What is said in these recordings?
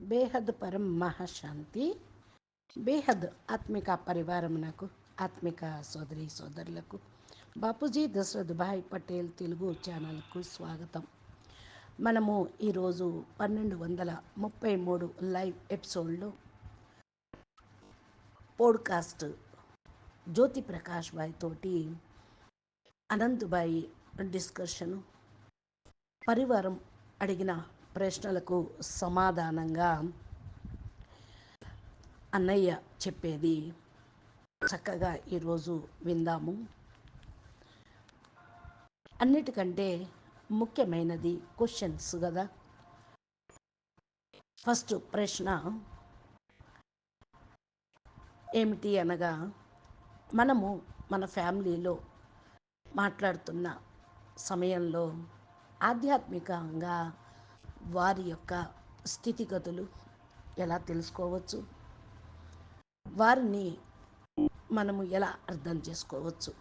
బేహద్ పరం మహాశాంతి బేహద్ ఆత్మిక పరివారమునకు ఆత్మిక సోదరి సోదరులకు. బాపూజీ దశరథ్ భాయ్ పటేల్ తెలుగు ఛానల్కు స్వాగతం. మనము ఈరోజు పన్నెండు వందల ముప్పై మూడు లైవ్ ఎపిసోడ్లో. పోడ్కాస్ట్ జ్యోతి ప్రకాష్ భాయ్ తోటి అనంత్ భాయ్ డిస్కషను పరివారం అడిగిన ప్రశ్నలకు సమాధానంగా అన్నయ్య చెప్పేది చక్కగా ఈరోజు విందాము. అన్నిటికంటే ముఖ్యమైనది క్వశ్చన్స్ కదా. ఫస్ట్ ప్రశ్న ఏమిటి అనగా మనము మన ఫ్యామిలీలో మాట్లాడుతున్న సమయంలో ఆధ్యాత్మికంగా వారి యొక్క స్థితిగతులు ఎలా తెలుసుకోవచ్చు? వారిని మనము ఎలా అర్థం చేసుకోవచ్చు?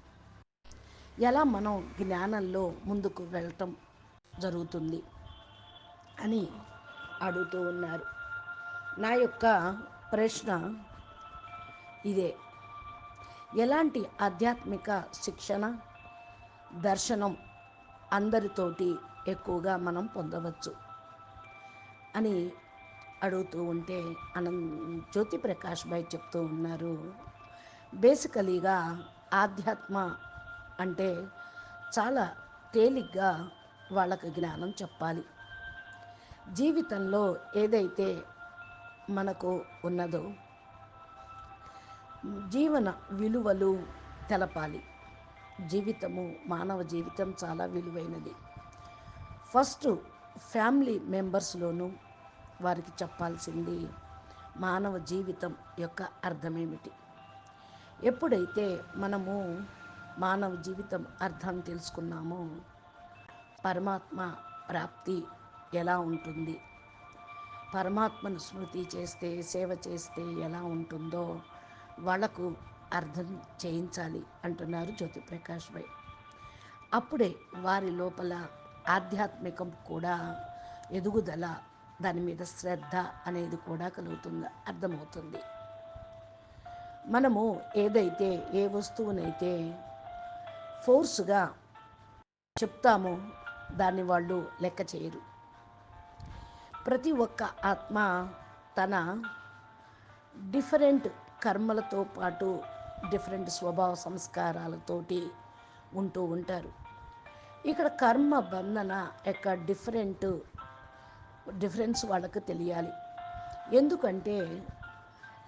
ఎలా మనం జ్ఞానంలో ముందుకు వెళ్ళటం జరుగుతుంది అని అడుగుతూ ఉన్నారు. నా యొక్క ప్రశ్న ఇదే. ఎలాంటి ఆధ్యాత్మిక శిక్షణ దర్శనం అందరితోటి ఎక్కువగా మనం పొందవచ్చు? అని అడుగుతూ ఉంటే అనం జ్యోతి ప్రకాష్ భాయ్ చెప్తూ ఉన్నారు. బేసికలీగా ఆధ్యాత్మ అంటే చాలా తేలిగ్గా వాళ్ళకి జ్ఞానం చెప్పాలి. జీవితంలో ఏదైతే మనకు ఉన్నదో జీవన విలువలు తెలపాలి. జీవితము మానవ జీవితం చాలా విలువైనది. ఫస్ట్ ఫ్యామిలీ మెంబర్స్లోనూ వారికి చెప్పాల్సింది మానవ జీవితం యొక్క అర్థమేమిటి? ఎప్పుడైతే మనము మానవ జీవితం అర్థం తెలుసుకున్నామో పరమాత్మ ప్రాప్తి ఎలా ఉంటుంది? పరమాత్మను స్మృతి చేస్తే సేవ చేస్తే ఎలా ఉంటుందో వాళ్ళకు అర్థం చేయించాలి అంటున్నారు జ్యోతిప్రకాష్ భాయ్ అప్పుడే వారి లోపల ఆధ్యాత్మికం కూడా ఎదుగుదల దాని మీద శ్రద్ధ అనేది కూడా కలుగుతుంది అర్థమవుతుంది. మనము ఏదైతే ఏ వస్తువునైతే ఫోర్స్గా చెప్తామో దాన్ని వాళ్ళు లెక్క చేయరు. ప్రతి ఒక్క ఆత్మ తన డిఫరెంట్ కర్మలతో పాటు డిఫరెంట్ స్వభావ సంస్కారాలతోటి ఉంటూ ఉంటారు. ఇక్కడ కర్మ బంధన యొక్క డిఫరెంట్ డిఫరెన్స్ వాళ్ళకు తెలియాలి. ఎందుకంటే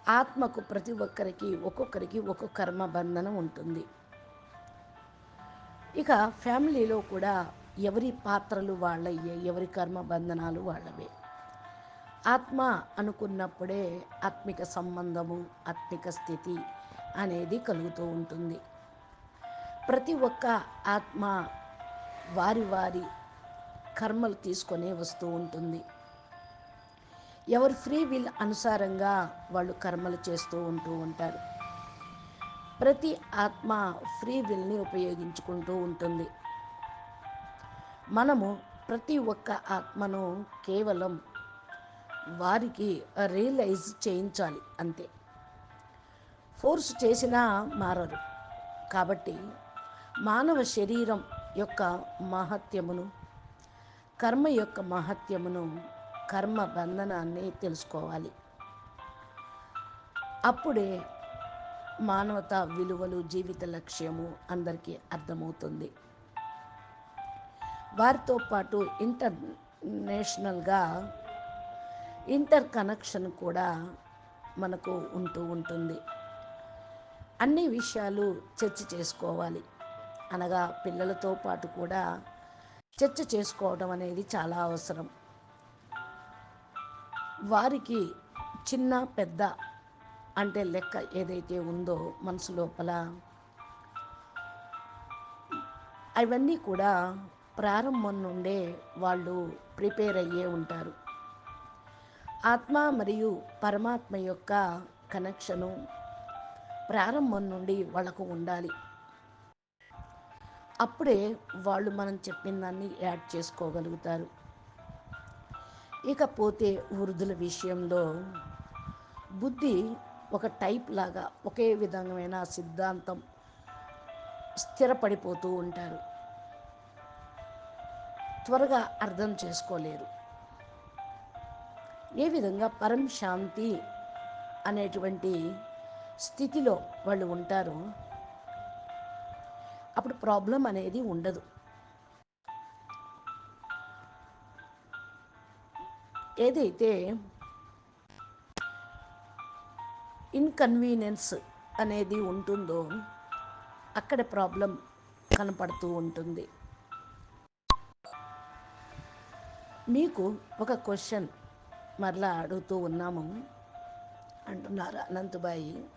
ఆత్మకు ప్రతి ఒక్కరికి ఒక్కొక్కరికి ఒక్కొక్క కర్మ బంధనం ఉంటుంది. ఇక ఫ్యామిలీలో కూడా ఎవరి పాత్రలు వాళ్ళయ్యే ఎవరి కర్మ బంధనాలు వాళ్ళవే. ఆత్మ అనుకున్నప్పుడే ఆత్మిక సంబంధము ఆత్మిక స్థితి అనేది కలుగుతూ ఉంటుంది. ప్రతి ఒక్క ఆత్మ వారి వారి కర్మలు తీసుకొనే వస్తూ ఉంటుంది. ఎవరు ఫ్రీ విల్ అనుసారంగా వాళ్ళు కర్మలు చేస్తూ ఉంటూ ఉంటారు. ప్రతి ఆత్మ ఫ్రీ విల్ని ఉపయోగించుకుంటూ ఉంటుంది. మనము ప్రతి ఒక్క ఆత్మను కేవలం వారికి రియలైజ్ చేయించాలి అంతే. ఫోర్స్ చేసినా మారరు. కాబట్టి మానవ శరీరం యొక్క మహత్యమును కర్మ యొక్క మహత్యమును కర్మ బంధనాన్ని తెలుసుకోవాలి. అప్పుడే మానవత విలువలు జీవిత లక్ష్యము అందరికీ అర్థమవుతుంది. వారితో పాటు ఇంటర్నేషనల్గా ఇంటర్ కనెక్షన్ కూడా మనకు ఉంటూ ఉంటుంది. అన్ని విషయాలు చర్చ చేసుకోవాలి. అనగా పిల్లలతో పాటు కూడా చర్చ చేసుకోవడం అనేది చాలా అవసరం. వారికి చిన్న పెద్ద అంటే లెక్క ఏదైతే ఉందో మనసు లోపల అవన్నీ కూడా ప్రారంభం నుండే వాళ్ళు ప్రిపేర్ అయ్యే ఉంటారు. ఆత్మ మరియు పరమాత్మ యొక్క కనెక్షను ప్రారంభం నుండి వాళ్ళకు ఉండాలి. అప్పుడే వాళ్ళు మనం చెప్పిన దాన్ని యాడ్ చేసుకోగలుగుతారు. ఇకపోతే వృద్ధుల విషయంలో బుద్ధి ఒక టైప్ లాగా ఒకే విధమైన సిద్ధాంతం స్థిరపడిపోతూ ఉంటారు. త్వరగా అర్థం చేసుకోలేరు. ఏ విధంగా పరం శాంతి అనేటువంటి స్థితిలో వాళ్ళు ఉంటారో అప్పుడు ప్రాబ్లం అనేది ఉండదు. ఏదైతే ఇన్కన్వీనియన్స్ అనేది ఉంటుందో అక్కడ ప్రాబ్లం కనపడుతూ ఉంటుంది. మీకు ఒక క్వశ్చన్ మరలా అడుగుతూ ఉన్నాము. అంటున్నారు అనంతబాయి.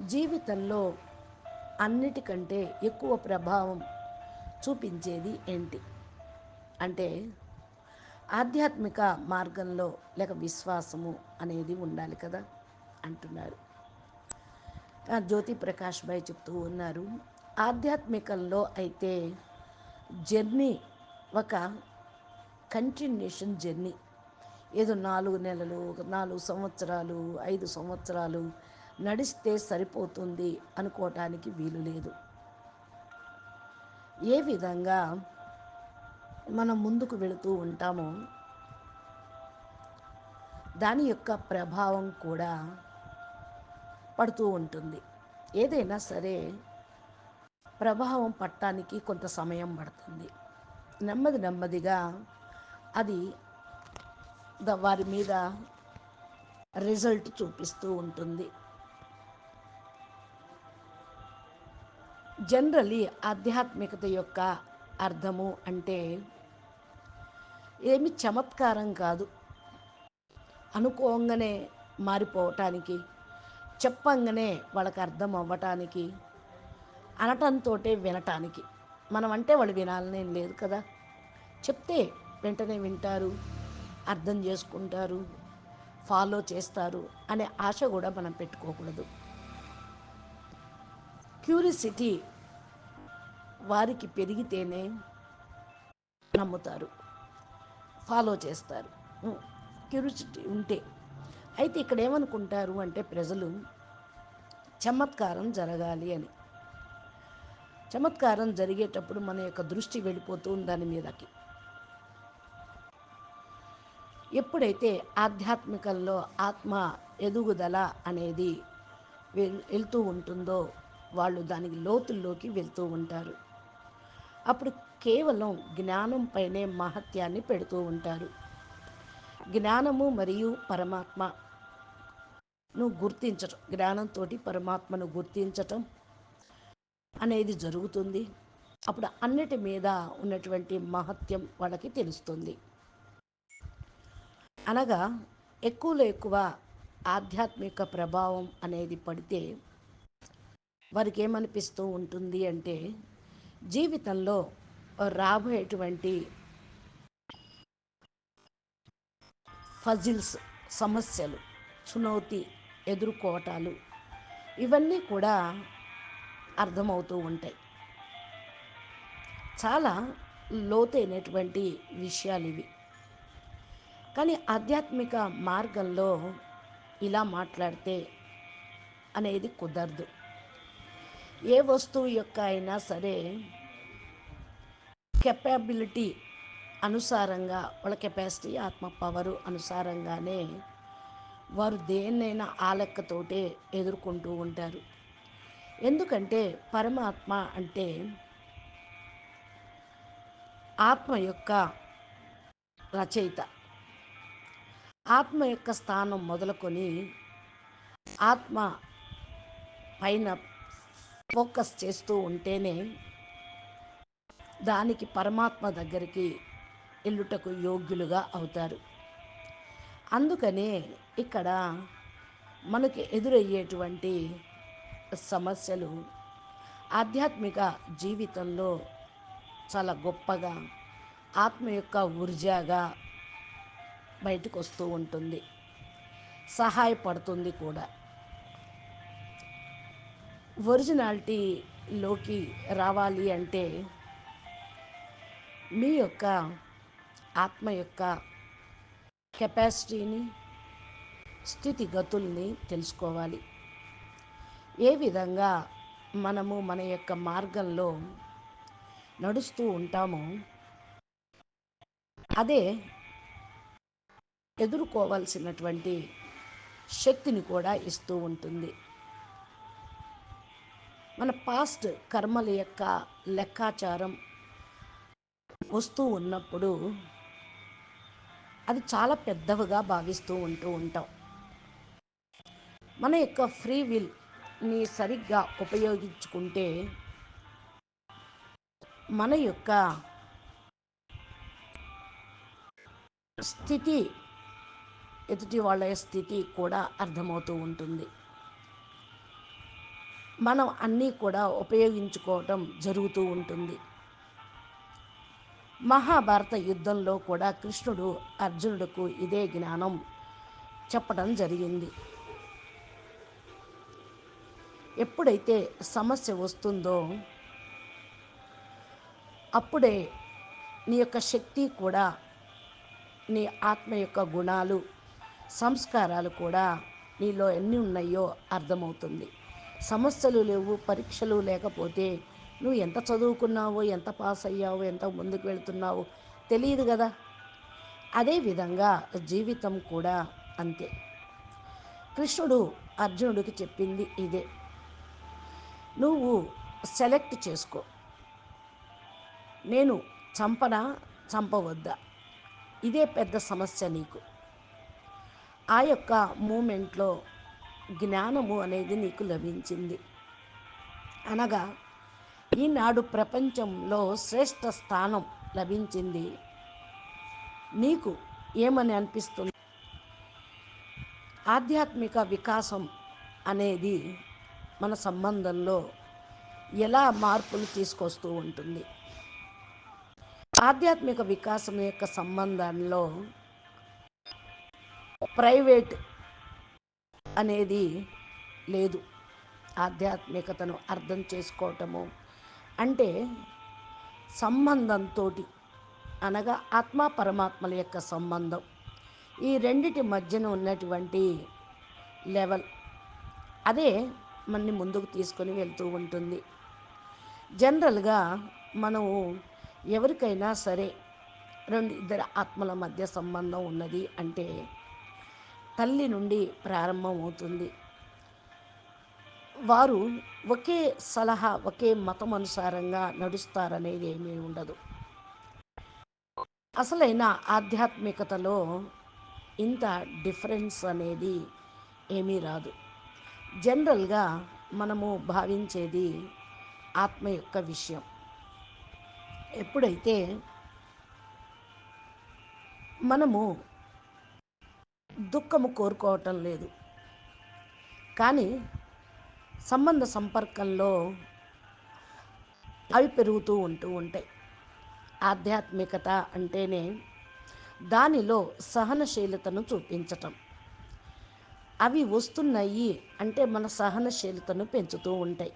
జీవితంలో అన్నిటికంటే ఎక్కువ ప్రభావం చూపించేది ఏంటి? అంటే ఆధ్యాత్మిక మార్గంలో లేక విశ్వాసము అనేది ఉండాలి కదా అంటున్నారు. జ్యోతి ప్రకాష్ భాయ్ చెప్తూ ఉన్నారు ఆధ్యాత్మికంలో అయితే జర్నీ ఒక కంటిన్యూషన్ జర్నీ. ఏదో నాలుగు నెలలు నాలుగు సంవత్సరాలు ఐదు సంవత్సరాలు నడిస్తే సరిపోతుంది అనుకోవటానికి వీలు లేదు. ఏ విధంగా మనం ముందుకు వెళుతూ ఉంటామో దాని యొక్క ప్రభావం కూడా పడుతూ ఉంటుంది. ఏదైనా సరే ప్రభావం పట్టడానికి కొంత సమయం పడుతుంది. నెమ్మది నెమ్మదిగా అది వారి మీద రిజల్ట్ చూపిస్తూ ఉంటుంది. జనరలీ ఆధ్యాత్మికత యొక్క అర్థము అంటే ఏమి చమత్కారం కాదు. అనుకోగానే మారిపోవటానికి చెప్పంగానే వాళ్ళకి అర్థం అవ్వటానికి అనటంతో వినటానికి. మనం అంటే వాళ్ళు వినాలనేం లేదు కదా. చెప్తే వెంటనే వింటారు అర్థం చేసుకుంటారు ఫాలో చేస్తారు అనే ఆశ కూడా మనం పెట్టుకోకూడదు. క్యూరిసిటీ వారికి పెరిగితేనే నమ్ముతారు. ఫాలో చేస్తారు. క్యూరిసిటీ ఉంటే. అయితే ఇక్కడ ఏమనుకుంటారు అంటే ప్రజలు చమత్కారం జరగాలి అని. చమత్కారం జరిగేటప్పుడు మన యొక్క దృష్టి వెళ్ళిపోతూ దాని మీదకి. ఎప్పుడైతే ఆధ్యాత్మికంలో ఆత్మ ఎదుగుదల అనేది వెళ్తూ ఉంటుందో వాళ్ళు దానికి లోతుల్లోకి వెళ్తూ ఉంటారు. అప్పుడు కేవలం జ్ఞానం పైనే మహత్యాన్ని పెడుతూ ఉంటారు. జ్ఞానము మరియు పరమాత్మను గుర్తించటం జ్ఞానంతో పరమాత్మను గుర్తించటం అనేది జరుగుతుంది. అప్పుడు అన్నిటి మీద ఉన్నటువంటి మహత్యం వాళ్ళకి తెలుస్తుంది. అనగా ఎక్కువలో ఎక్కువ ఆధ్యాత్మిక ప్రభావం అనేది పడితే వారికి ఏమనిపిస్తూ ఉంటుంది అంటే జీవితంలో రాబోయేటువంటి ఫజిల్స్ సమస్యలు చునౌతి ఎదుర్కోవటాలు ఇవన్నీ కూడా అర్థమవుతూ ఉంటాయి. చాలా లోతైనటువంటి విషయాలు ఇవి. కానీ ఆధ్యాత్మిక మార్గంలో ఇలా మాట్లాడితే అనేది కుదరదు. ఏ వస్తువు యొక్క అయినా సరే కెపాబిలిటీ అనుసారంగా వాళ్ళ కెపాసిటీ ఆత్మ పవరు అనుసారంగానే వారు దేన్నైనా ఆ లెక్కతోటే ఎదుర్కొంటూ ఉంటారు. ఎందుకంటే పరమాత్మ అంటే ఆత్మ యొక్క రచయిత. ఆత్మ యొక్క స్థానం మొదలుకొని ఆత్మ పైన ఫోకస్ చేస్తూ ఉంటేనే దానికి పరమాత్మ దగ్గరికి ఎల్లుటకు యోగ్యులుగా అవుతారు. అందుకనే ఇక్కడ మనకి ఎదురయ్యేటువంటి సమస్యలు ఆధ్యాత్మిక జీవితంలో చాలా గొప్పగా ఆత్మ యొక్క ఊర్జాగా బయటకు వస్తూ ఉంటుంది. సహాయపడుతుంది కూడా. ఒరిజినాలిటీలోకి రావాలి అంటే మీ యొక్క ఆత్మ యొక్క కెపాసిటీని స్థితిగతుల్ని తెలుసుకోవాలి. ఏ విధంగా మనము మన యొక్క మార్గంలో నడుస్తూ ఉంటామో అదే ఎదుర్కోవాల్సినటువంటి శక్తిని కూడా ఇస్తూ ఉంటుంది. మన పాస్ట్ కర్మల యొక్క లెక్కాచారం వస్తూ ఉన్నప్పుడు అది చాలా పెద్దవిగా భావిస్తూ ఉంటూ ఉంటాం. మన యొక్క ఫ్రీ విల్ని సరిగ్గా ఉపయోగించుకుంటే మన యొక్క స్థితి ఎదుటి వాళ్ళ స్థితి కూడా అర్థమవుతూ ఉంటుంది. మనం అన్నీ కూడా ఉపయోగించుకోవటం జరుగుతూ ఉంటుంది. మహాభారత యుద్ధంలో కూడా కృష్ణుడు అర్జునుడుకు ఇదే జ్ఞానం చెప్పడం జరిగింది. ఎప్పుడైతే సమస్య వస్తుందో అప్పుడే నీ యొక్క శక్తి కూడా నీ ఆత్మ యొక్క గుణాలు సంస్కారాలు కూడా నీలో ఎన్ని ఉన్నాయో అర్థమవుతుంది. సమస్యలు లేవు పరీక్షలు లేకపోతే నువ్వు ఎంత చదువుకున్నావో ఎంత పాస్ అయ్యావో ఎంత ముందుకు వెళుతున్నావో తెలియదు కదా. అదేవిధంగా జీవితం కూడా అంతే. కృష్ణుడు అర్జునుడికి చెప్పింది ఇదే. నువ్వు సెలెక్ట్ చేసుకో. నేను చంపనా చంపవద్దా? ఇదే పెద్ద సమస్య నీకు. ఆ యొక్క మూమెంట్లో జ్ఞానము అనేది నీకు లభించింది. అనగా ఈనాడు ప్రపంచంలో శ్రేష్ఠ స్థానం లభించింది. నీకు ఏమని అనిపిస్తుంది? ఆధ్యాత్మిక వికాసం అనేది మన సంబంధంలో ఎలా మార్పులు తీసుకొస్తూ ఉంటుంది? ఆధ్యాత్మిక వికాసం యొక్క సంబంధంలో ప్రైవేట్ అనేది లేదు. ఆధ్యాత్మికతను అర్థం చేసుకోవటము అంటే సంబంధంతో అనగా ఆత్మ పరమాత్మల యొక్క సంబంధం. ఈ రెండిటి మధ్యన ఉన్నటువంటి లెవెల్ అదే మనని ముందుకు తీసుకొని వెళ్తూ ఉంటుంది. జనరల్గా మనము ఎవరికైనా సరే రెండు ఇద్దరు ఆత్మల మధ్య సంబంధం ఉన్నది అంటే తల్లి నుండి ప్రారంభమవుతుంది వారు ఒకే సలహా ఒకే మతం అనుసారంగా నడుస్తారనేది ఏమీ ఉండదు. అసలైన ఆధ్యాత్మికతలో ఇంత డిఫరెన్స్ అనేది ఏమీ రాదు. జనరల్గా మనము భావించేది ఆత్మ యొక్క విషయం. ఎప్పుడైతే మనము దుఃఖము కోరుకోవటం లేదు కానీ సంబంధ సంపర్కంలో అవి పెరుగుతూ ఉంటూ ఉంటాయి. ఆధ్యాత్మికత అంటేనే దానిలో సహనశీలతను చూపించటం. అవి వస్తున్నాయి అంటే మన సహనశీలతను పెంచుతూ ఉంటాయి.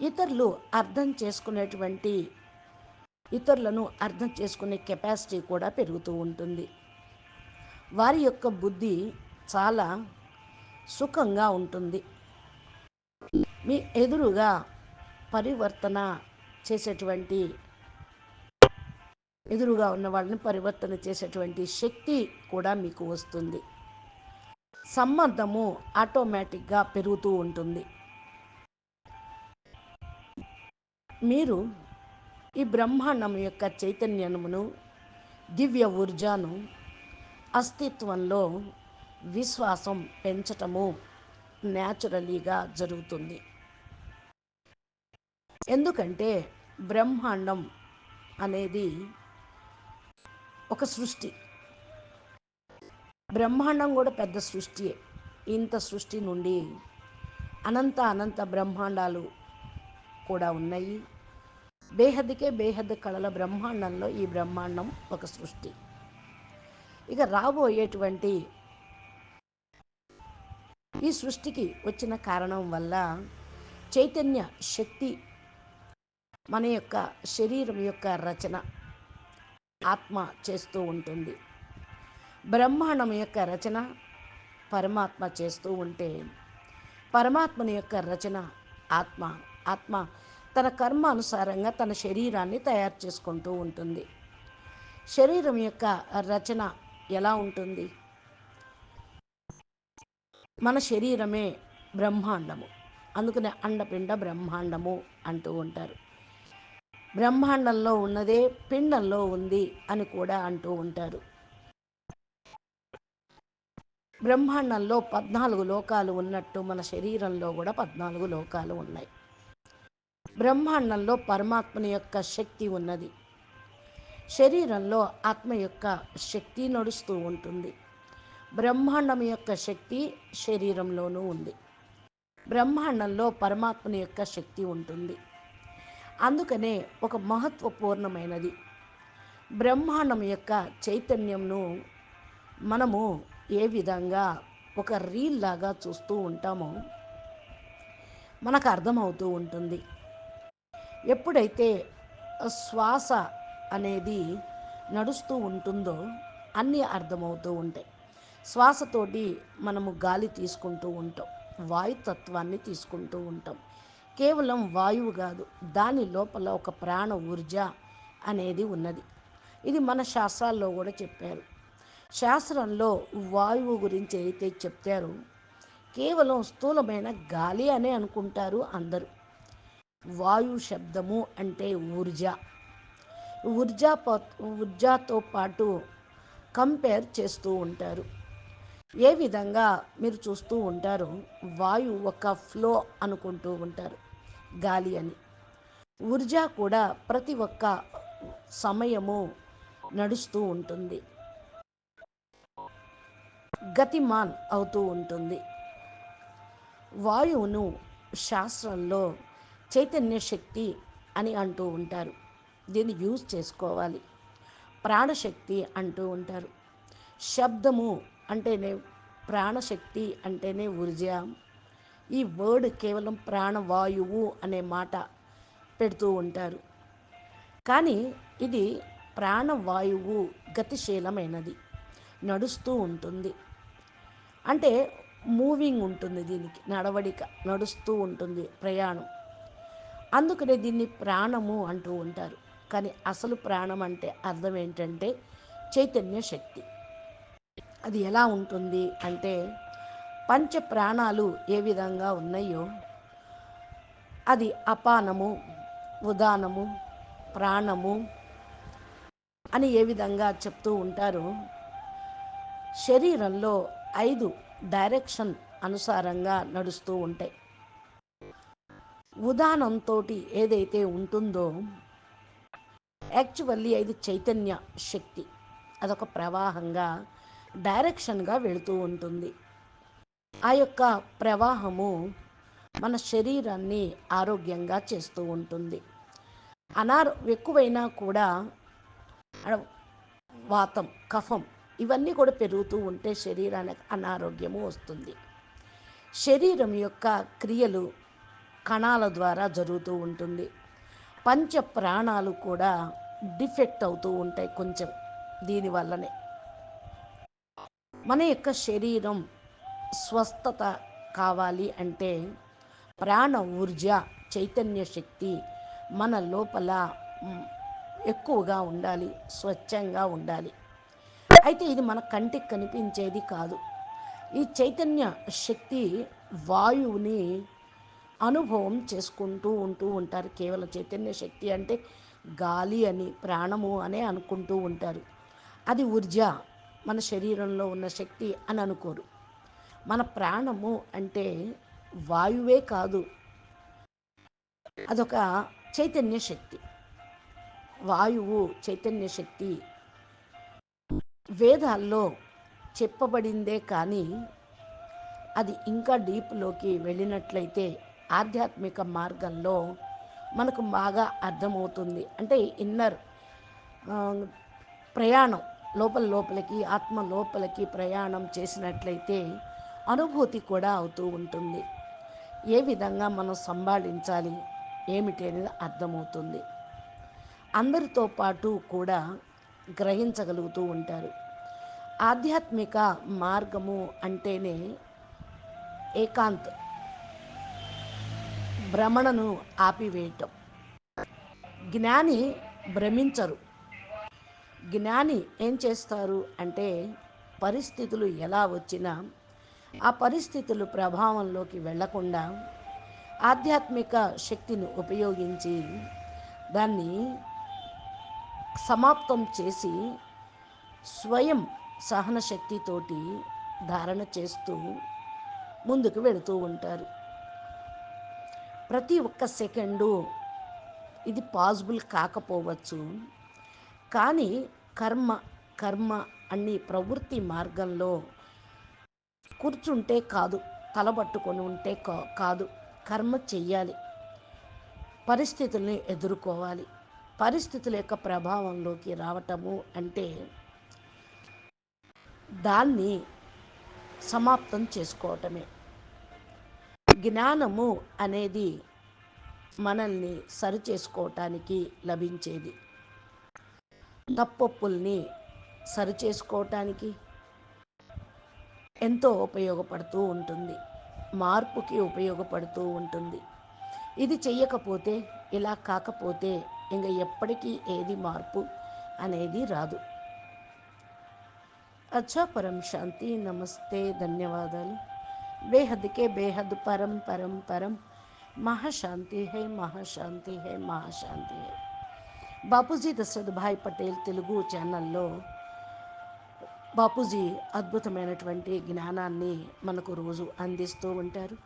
ఇతరులు అర్థం చేసుకునేటువంటి ఇతరులను అర్థం చేసుకునే కెపాసిటీ కూడా పెరుగుతూ ఉంటుంది. వారి యొక్క బుద్ధి చాలా సుఖంగా ఉంటుంది. మీ ఎదురుగా పరివర్తన చేసేటువంటి ఎదురుగా ఉన్న వాళ్ళని పరివర్తన చేసేటువంటి శక్తి కూడా మీకు వస్తుంది. సంబంధము ఆటోమేటిక్గా పెరుగుతూ ఉంటుంది. మీరు ఈ బ్రహ్మాండం యొక్క చైతన్యమును దివ్య ఊర్జాను అస్తిత్వంలో విశ్వాసం పెంచటము న్యాచురలీగా జరుగుతుంది. ఎందుకంటే బ్రహ్మాండం అనేది ఒక సృష్టి. బ్రహ్మాండం కూడా పెద్ద సృష్టియే. ఇంత సృష్టి నుండి అనంత అనంత బ్రహ్మాండాలు కూడా ఉన్నాయి. బేహద్కే బేహద్ కళల బ్రహ్మాండంలో ఈ బ్రహ్మాండం ఒక సృష్టి. ఇక రాబోయేటువంటి ఈ సృష్టికి వచ్చిన కారణం వల్ల చైతన్య శక్తి మన యొక్క శరీరం యొక్క రచన ఆత్మ చేస్తూ ఉంటుంది. బ్రహ్మాండం యొక్క రచన పరమాత్మ చేస్తూ ఉంటే పరమాత్మని యొక్క రచన ఆత్మ. ఆత్మ తన కర్మ అనుసారంగా తన శరీరాన్ని తయారు చేసుకుంటూ ఉంటుంది. శరీరం యొక్క రచన ఎలా ఉంటుంది? మన శరీరమే బ్రహ్మాండము. అందుకనే అండపిండ బ్రహ్మాండము అంటూ ఉంటారు. బ్రహ్మాండంలో ఉన్నదే పిండంలో ఉంది అని కూడా అంటూ ఉంటారు. బ్రహ్మాండంలో పద్నాలుగు లోకాలు ఉన్నట్టు మన శరీరంలో కూడా పద్నాలుగు లోకాలు ఉన్నాయి. బ్రహ్మాండంలో పరమాత్మని యొక్క శక్తి ఉన్నది. శరీరంలో ఆత్మ యొక్క శక్తి నడుస్తూ ఉంటుంది. బ్రహ్మాండం యొక్క శక్తి శరీరంలోనూ ఉంది. బ్రహ్మాండంలో పరమాత్మని యొక్క శక్తి ఉంటుంది. అందుకనే ఒక మహత్వపూర్ణమైనది. బ్రహ్మాండం యొక్క చైతన్యంను మనము ఏ విధంగా ఒక రీల్ లాగా చూస్తూ ఉంటామో మనకు అర్థమవుతూ ఉంటుంది. ఎప్పుడైతే శ్వాస అనేది నడుస్తూ ఉంటుందో అన్నీ అర్థమవుతూ ఉంటాయి. శ్వాసతోటి మనము గాలి తీసుకుంటూ ఉంటాం. వాయుతత్వాన్ని తీసుకుంటూ ఉంటాం. కేవలం వాయువు కాదు దాని లోపల ఒక ప్రాణ ఊర్జ అనేది ఉన్నది. ఇది మన శాస్త్రాల్లో కూడా చెప్పారు. శాస్త్రంలో వాయువు గురించి అయితే చెప్తారో. కేవలం స్థూలమైన గాలి అనే అనుకుంటారు అందరూ. వాయు శబ్దము అంటే ఊర్జ. ఊర్జా ఊర్జాతో పాటు కంపేర్ చేస్తూ ఉంటారు. ఏ విధంగా మీరు చూస్తూ ఉంటారు? వాయు ఒక ఫ్లో అనుకుంటూ ఉంటారు. గాలి అని. ఊర్జా కూడా ప్రతి ఒక్క సమయము నడుస్తూ ఉంటుంది. గతిమాన్ అవుతూ ఉంటుంది. వాయువును శాస్త్రంలో చైతన్య శక్తి అని అంటూ ఉంటారు. దీన్ని యూజ్ చేసుకోవాలి. ప్రాణశక్తి అంటూ ఉంటారు. శబ్దము అంటేనే ప్రాణశక్తి అంటేనే ఊర్జ. ఈ వర్డ్ కేవలం ప్రాణవాయువు అనే మాట పెడుతూ ఉంటారు. కానీ ఇది ప్రాణవాయువు గతిశీలమైనది నడుస్తూ ఉంటుంది. అంటే మూవింగ్ ఉంటుంది దీనికి నడవడిక నడుస్తూ ఉంటుంది ప్రయాణం. అందుకనే దీన్ని ప్రాణము అంటూ ఉంటారు. కానీ అసలు ప్రాణం అంటే అర్థం ఏంటంటే చైతన్య శక్తి. అది ఎలా ఉంటుంది అంటే పంచ ప్రాణాలు ఏ విధంగా ఉన్నాయో? అది అపానము ఉదానము ప్రాణము అని ఏ విధంగా చెప్తూ ఉంటారు? శరీరంలో ఐదు డైరెక్షన్ అనుసారంగా నడుస్తూ ఉంటాయి. ఉదానంతో ఏదైతే ఉంటుందో యాక్చువల్లీ అది చైతన్య శక్తి. అదొక ప్రవాహంగా డైరెక్షన్గా వెళుతూ ఉంటుంది. ఆ యొక్క ప్రవాహము మన శరీరాన్ని ఆరోగ్యంగా చేస్తూ ఉంటుంది. అనారో ఎక్కువైనా కూడా వాతం కఫం ఇవన్నీ కూడా పెరుగుతూ ఉంటే శరీరానికి అనారోగ్యము వస్తుంది. శరీరం యొక్క క్రియలు కణాల ద్వారా జరుగుతూ ఉంటుంది. పంచ ప్రాణాలు కూడా డిఫెక్ట్ అవుతూ ఉంటాయి కొంచెం దీనివల్లనే మన యొక్క శరీరం స్వస్థత కావాలి అంటే ప్రాణ ఊర్జ చైతన్య శక్తి మన లోపల ఎక్కువగా ఉండాలి స్వచ్ఛంగా ఉండాలి. అయితే ఇది మన కంటికి కనిపించేది కాదు. ఈ చైతన్య శక్తి వాయువుని అనుభవం చేసుకుంటూ ఉంటూ ఉంటారు. కేవలం చైతన్య శక్తి అంటే గాలి అని ప్రాణము అనే అనుకుంటూ ఉంటారు. అది ఊర్జ మన శరీరంలో ఉన్న శక్తి అని అనుకోరు. మన ప్రాణము అంటే వాయువే కాదు. అదొక చైతన్య శక్తి. వాయువు చైతన్య శక్తి. వేదాల్లో చెప్పబడిందే కానీ అది ఇంకా డీప్లోకి వెళ్ళినట్లయితే ఆధ్యాత్మిక మార్గంలో మనకు బాగా అర్థమవుతుంది. అంటే ఇన్నర్ ప్రయాణం. లోపల లోపలికి ఆత్మ లోపలికి ప్రయాణం చేసినట్లయితే అనుభూతి కూడా అవుతూ ఉంటుంది. ఏ విధంగా మనం సంభాళించాలి ఏమిటి అనేది అర్థమవుతుంది. అందరితో పాటు కూడా గ్రహించగలుగుతూ ఉంటారు. ఆధ్యాత్మిక మార్గము అంటేనే ఏకాంత్ భ్రమణను ఆపివేయటం. జ్ఞాని భ్రమించరు. జ్ఞాని ఏం చేస్తారు అంటే పరిస్థితులు ఎలా వచ్చినా ఆ పరిస్థితులు ప్రభావంలోకి వెళ్ళకుండా ఆధ్యాత్మిక శక్తిని ఉపయోగించి దాన్ని సమాప్తం చేసి స్వయం సహన శక్తితోటి ధారణ చేస్తూ ముందుకు వెళుతూ ఉంటారు. ప్రతి ఒక్క సెకండు ఇది పాసిబుల్ కాకపోవచ్చు. కానీ కర్మ కర్మ అన్ని ప్రవృత్తి మార్గంలో కూర్చుంటే కాదు తలబట్టుకొని ఉంటే కాదు. కర్మ చెయ్యాలి. పరిస్థితుల్ని ఎదుర్కోవాలి. పరిస్థితుల యొక్క ప్రభావంలోకి రావటము అంటే దాన్ని సమాప్తం చేసుకోవటమే. జ్ఞానము అనేది మనల్ని సరిచేసుకోవటానికి లభించేది. తప్పొప్పుల్ని సరిచేసుకోవటానికి ఎంతో ఉపయోగపడుతూ ఉంటుంది. మార్పుకి ఉపయోగపడుతూ ఉంటుంది. ఇది చెయ్యకపోతే ఇలా కాకపోతే ఇంక ఎప్పటికీ ఏది మార్పు అనేది రాదు. అచ్చా పరం శాంతి నమస్తే ధన్యవాదాలు. బేహద్కే బేహద్ పరం పరం పరం. మహాశాంతి hi Mahashanti hi Mahashanti hi. Bapuji Dasharathbhai Patel Telugu ఛానల్లో బాపూజీ అద్భుతమైనటువంటి జ్ఞానాన్ని మనకు రోజు అందిస్తూ ఉంటారు.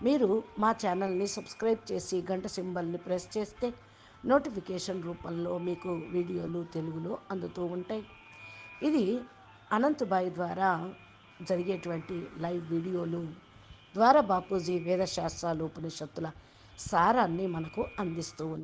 మీరు మా ఛానల్ని సబ్స్క్రైబ్ చేసి గంట సింబల్ని ప్రెస్ చేస్తే నోటిఫికేషన్ రూపంలో మీకు వీడియోలు తెలుగులో అందుతూ ఉంటాయి. ఇది అనంతబాయి ద్వారా జరిగేటువంటి లైవ్ వీడియోలు ద్వారా బాపూజీ వేదశాస్త్రాలు ఉపనిషత్తుల సారాన్ని మనకు అందిస్తూ ఉంది